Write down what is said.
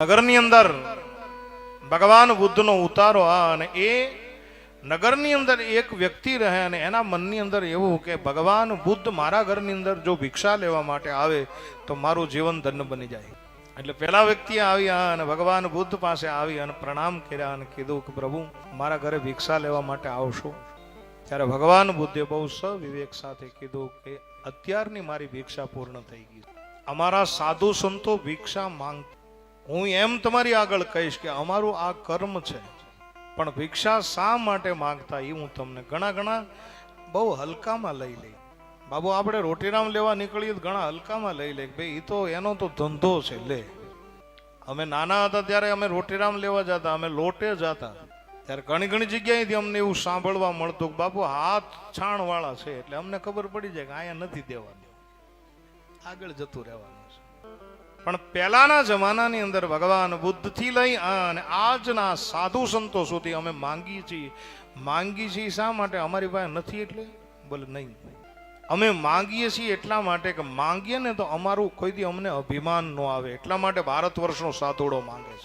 નગરની અંદર ભગવાન બુદ્ધનો ઉતારો આ અને એ નગરની અંદર એક વ્યક્તિ રહે અને એના મનની અંદર એવું કે ભગવાન બુદ્ધ મારા ઘરની અંદર જો ભિક્ષા લેવા માટે આવે તો મારું જીવન ધન્ય બની જાય. એટલે પેલા વ્યક્તિ આવ્યા અને ભગવાન બુદ્ધ પાસે આવી અને પ્રણામ કર્યા અને કીધું કે પ્રભુ, મારા ઘરે ભિક્ષા લેવા માટે આવશો. ત્યારે ભગવાન બુદ્ધે બહુ સવિવેક સાથે કીધું કે અત્યારની મારી ભિક્ષા પૂર્ણ થઈ ગઈ. અમારા સાધુ સંતો ભિક્ષા માંગ હું એમ તમારી આગળ કહીશ કે અમારું આ કર્મ છે, પણ ભિક્ષા શા માટે માંગતા એ હું તમને ઘણા ઘણા બહુ હલકામાં લઈ લઈ. બાબુ, આપણે રોટીરામ લેવા નીકળીએ ઘણા હલકામાં લઈ લે ભાઈ એ તો એનો તો ધંધો છે, લે. અમે નાના હતા ત્યારે અમે રોટીરામ લેવા જતા, અમે લોટે જતા. ત્યારે ઘણી ઘણી જગ્યાએથી અમને એવું સાંભળવા મળતું કે બાપુ હાથ છાણવાળા છે, એટલે અમને ખબર પડી જાય કે અહીંયા નથી દેવાનું. આગળ જતું રહેવાનું છે. પણ પહેલાના જમાનાની અંદર ભગવાન બુદ્ધથી લઈ અને આજના સાધુ સંતો સુધી અમે માંગીએ છીએ. માંગીએ છીએ શા માટે? અમારી પાસે નથી એટલે? બોલે, નહીં. અમે માંગીએ છીએ એટલા માટે કે માંગીએ ને તો અમારું કોઈ દી અમને અભિમાન ન આવે. એટલા માટે ભારત વર્ષનો સાધુડો માંગે છે.